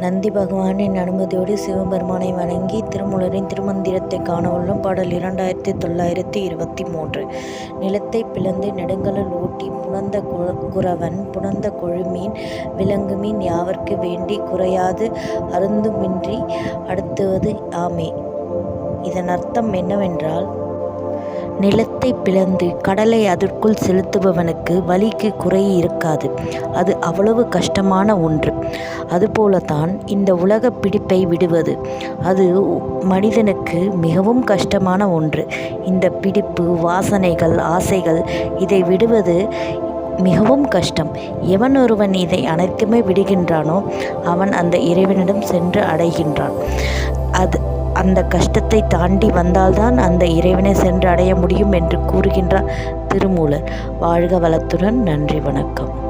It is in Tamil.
நந்தி பகவானின் அனுமதியோடு சிவபெருமானை வணங்கி திருமுலரின் திருமந்திரத்தை காணவுள்ளும் பாடல் இரண்டாயிரத்தி தொள்ளாயிரத்தி இருபத்தி மூன்று. நிலத்தை பிளந்து நெடுங்கடல் ஓட்டி புணர்ந்த குறவன் புணர்ந்த கொழுமீன் விலங்குமீன் யாவர்க்கு வேண்டி குறையாது அருந்துமின்றி அடுத்துவது ஆமே. இதன் அர்த்தம் என்னவென்றால் நிலத்தை பிளந்து கடலை அதற்குள் செலுத்துபவனுக்கு வலிக்கு குறை இருக்காது அது அவ்வளவு கஷ்டமான ஒன்று. அதுபோலத்தான் இந்த உலக பிடிப்பை விடுவது. அது மனிதனுக்கு மிகவும் கஷ்டமான ஒன்று. இந்த பிடிப்பு வாசனைகள் ஆசைகள் இதை விடுவது மிகவும் கஷ்டம். எவன் ஒருவன் இதை அனைத்துமே விடுகின்றானோ அவன் அந்த இறைவனிடம் சென்று அடைகின்றான். அது அந்த கஷ்டத்தை தாண்டி வந்தால்தான் அந்த இறைவனை சென்று அடைய முடியும் என்று கூறுகின்றார் திருமூலர். வாழ்க வளத்துடன் நன்றி வணக்கம்.